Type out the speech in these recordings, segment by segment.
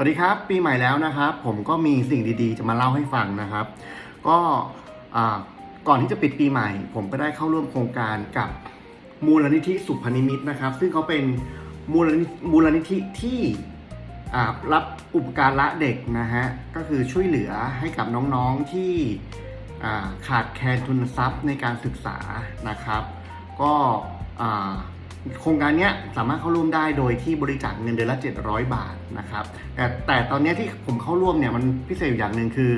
สวัสดีครับ ปีใหม่แล้วนะครับ ผมก็มีสิ่งดีๆ จะมาเล่าให้ฟังนะครับ ก็ก่อนที่จะปิดปีใหม่ ผมก็ได้เข้าร่วมโครงการกับมูลนิธิสุพนิมิตนะครับ ซึ่งเขาเป็นมูลนิธิมูลนิธิที่รับอุปการะเด็กนะฮะก็คือช่วยเหลือให้กับน้องๆที่ขาดแคลนทุนทรัพย์ในการศึกษานะครับ ก็ โครงการนี้สามารถเข้าร่วมได้โดยที่บริจาคเงินเดือนละ 700 บาทนะครับ แต่แต่ตอนนี้ที่ผมเข้าร่วมเนี่ยมันพิเศษอยู่อย่างหนึ่งคือ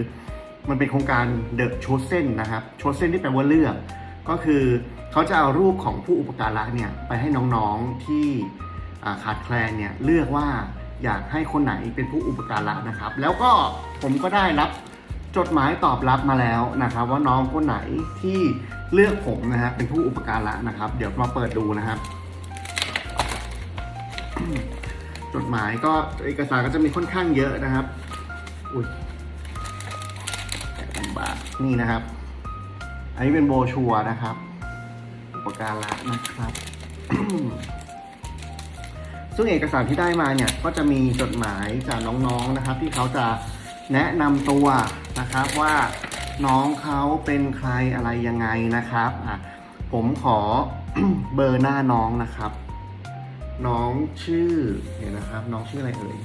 มันเป็นโครงการ The Chosen นะครับ Chosen ที่แปลว่าเลือก ก็คือเขาจะเอารูปของผู้อุปการะเนี่ยไปให้น้องๆที่ขาดแคลนเนี่ยเลือกว่าอยากให้คนไหนเป็นผู้อุปการะนะครับ แล้วก็ผมก็ได้รับจดหมายตอบรับมาแล้วนะครับ ว่าน้องคนไหนที่เลือกผมนะฮะเป็นผู้อุปการะนะครับ เดี๋ยวมาเปิดดูนะครับ จดหมายก็เอกสารก็จะมีค่อนข้างเยอะนะครับ อุ้ยแกะลำบากนี่นะครับ อันนี้เป็นโบรชัวร์นะครับ อุปการะนะครับ ซึ่งเอกสารที่ได้มาเนี่ยก็จะมีจดหมายจากน้องๆนะครับ ที่เขาจะแนะนำตัวนะครับว่าน้องเขาเป็นใครอะไรยังไงนะครับอะผมขอเบอร์หน้าน้องนะครับ น้องชื่อเดี๋ยวนะครับ น้องชื่ออะไรเอ่ย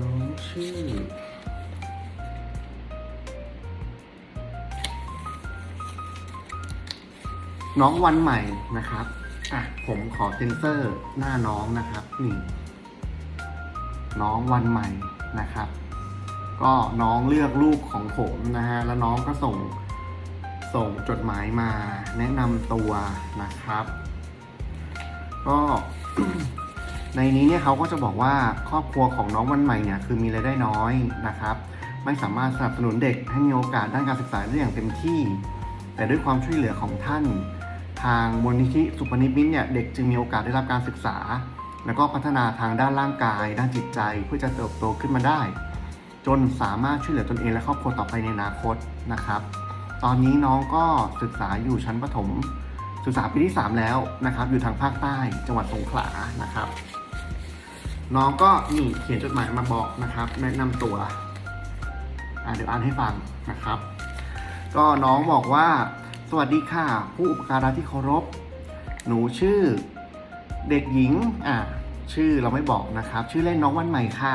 น้องชื่อ น้องวันใหม่นะครับ อะ ผมขอเซ็นเซอร์หน้าน้องนะครับนี่น้องวันใหม่นะครับ ก็น้องเลือกลูกของผมนะฮะ แล้วน้องก็ส่ง ส่งจดหมายมาแนะนำตัวนะครับ ก็ในนี้เนี่ยเขาก็จะบอกว่าครอบครัวของน้องวันใหม่เนี่ยคือมีรายได้น้อยนะครับ ไม่สามารถสนับสนุนเด็กให้มีโอกาสด้านการศึกษาได้อย่างเต็มที่ แต่ด้วยความช่วยเหลือของท่าน ทางมูลนิธิสุพนิมิตเนี่ยเด็กจึงมีโอกาสได้รับการศึกษา แล้วก็พัฒนาทางด้านร่างกาย ด้านจิตใจเพื่อจะเติบโตขึ้นมาได้ จนสามารถช่วยเหลือตนเองและครอบครัวต่อไปในอนาคตนะครับ ตอนนี้น้องก็ศึกษาอยู่ชั้นประถมศึกษาปีที่ 3 แล้วนะครับ อยู่ทางภาคใต้จังหวัดสงขลานะครับ น้องก็นี่เขียนจดหมายมาบอกนะครับ แนะนำตัวเดี๋ยวอ่านให้ฟังนะครับ ก็น้องบอกว่า สวัสดีค่ะ ผู้อุปการะที่เคารพ หนูชื่อเด็กหญิงอะชื่อเราไม่บอกนะครับ ชื่อเล่นน้องวันใหม่ค่ะ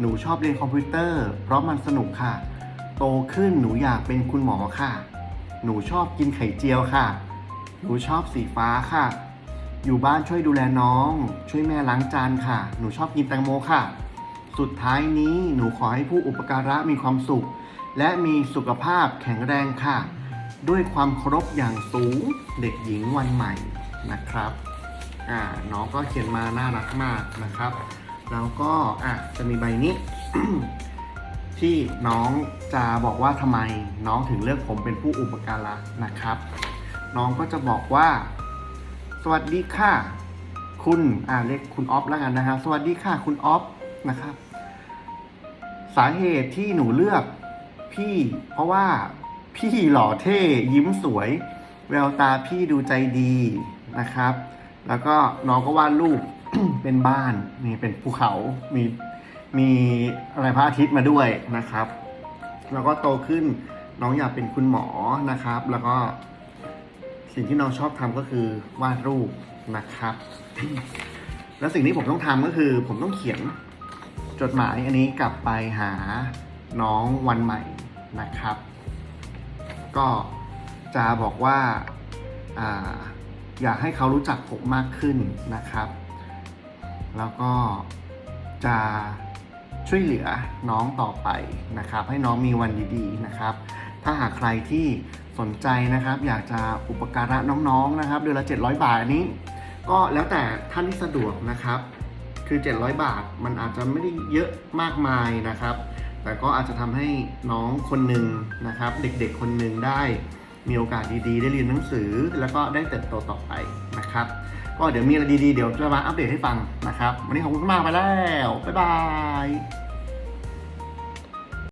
หนูชอบเรียนคอมพิวเตอร์ เพราะมันสนุกค่ะ โตขึ้นหนูอยากเป็นคุณหมอค่ะ หนูชอบกินไข่เจียวค่ะ หนูชอบสีฟ้าค่ะ อยู่บ้านช่วยดูแลน้อง ช่วยแม่ล้างจานค่ะ หนูชอบกินแตงโมค่ะ สุดท้ายนี้หนูขอให้ผู้อุปการะมีความสุข และมีสุขภาพแข็งแรงค่ะ ด้วยความเคารพอย่างสูงเด็กหญิงวันใหม่นะครับอ่าน้องก็เขียนมาน่ารักมากนะครับ แล้วก็อะจะมีใบนี้ ที่น้องจะบอกว่าทำไมน้องถึงเลือกผมเป็นผู้อุปการะนะครับ น้องก็จะบอกว่า สวัสดีค่ะ คุณอ่าเรียกคุณออฟแล้วกันนะครับสวัสดีค่ะคุณออฟนะครับ สาเหตุที่หนูเลือกพี่ เพราะว่าพี่หล่อเท่ยิ้มสวย แววตาพี่ดูใจดีนะครับ แล้วก็น้องก็วาดรูปเป็นบ้านนี่เป็นภูเขามี มีอะไรพระอาทิตย์มาด้วยนะครับ แล้วก็โตขึ้นน้องอยากเป็นคุณหมอนะครับ แล้วก็สิ่งที่น้องชอบทำก็คือวาดรูปนะครับ แล้วสิ่งที่ผมต้องทำก็คือ ผมต้องเขียนจดหมายอันนี้กลับไปหาน้องวันใหม่นะครับ ก็จะบอกว่าอ่าอยากให้เขารู้จักผมมากขึ้นนะครับ แล้วก็จะ ช่วยเหลือน้องต่อไปนะครับ ให้น้องมีวันดีๆนะครับ ถ้าหากใครที่สนใจนะครับ อยากจะอุปการะน้องๆนะครับ เดือนละ 700 บาทอันนี้ ก็แล้วแต่ท่านที่สะดวกนะครับ คือ 700 บาทมันอาจจะไม่ได้เยอะมากมายนะครับ แต่ก็อาจจะทำให้น้องคนหนึ่งนะครับ เด็กๆคนหนึ่งได้มีโอกาสดีๆ ได้เรียนหนังสือ แล้วก็ได้เติบโตต่อไปนะครับ ก็เดี๋ยวมีอะไรดีๆ เดี๋ยวจะมาอัปเดตให้ฟังนะครับ วันนี้ขอบคุณมากไปแล้ว บ๊ายบาย